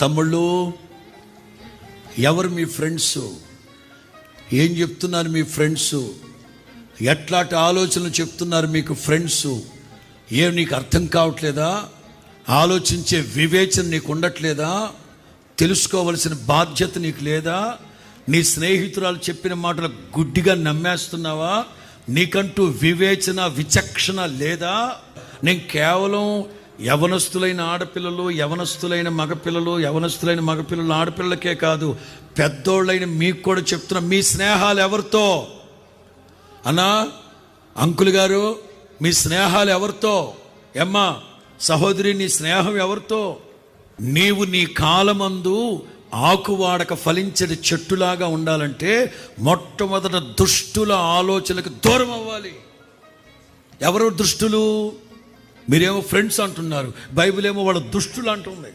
తమ్ముళ్ళు ఎవరు మీ ఫ్రెండ్స్ ఏం చెప్తున్నారు మీ ఫ్రెండ్స్ ఎట్లాంటి ఆలోచనలు చెప్తున్నారు మీకు ఫ్రెండ్స్ ఏం నీకు అర్థం కావట్లేదా? ఆలోచించే వివేచన నీకు ఉండట్లేదా? తెలుసుకోవలసిన బాధ్యత నీకు లేదా? నీ స్నేహితురాలు చెప్పిన మాటలు గుడ్డిగా నమ్మేస్తున్నావా? నీకంటూ వివేచన విచక్షణ లేదా? నేను కేవలం యవనస్తులైన ఆడపిల్లలు యవనస్తులైన మగపిల్లలు యవనస్తులైన మగపిల్లలు ఆడపిల్లలకే కాదు పెద్దోళ్ళైన మీకు కూడా చెప్తున్నా మీ స్నేహాలు ఎవరితో? అన్నా అంకుల్ గారు మీ స్నేహాలు ఎవరితో? ఎమ్మా సహోదరి నీ స్నేహం ఎవరితో? నీవు నీ కాలమందు ఆకువాడక ఫలించని చెట్టులాగా ఉండాలంటే మొట్టమొదట దుష్టుల ఆలోచనలకు దూరం అవ్వాలి ఎవరు దుష్టులు? మీరేమో ఫ్రెండ్స్ అంటున్నారు. బైబిల్ ఏమో వాళ్ళ దుష్టులు అంటుంది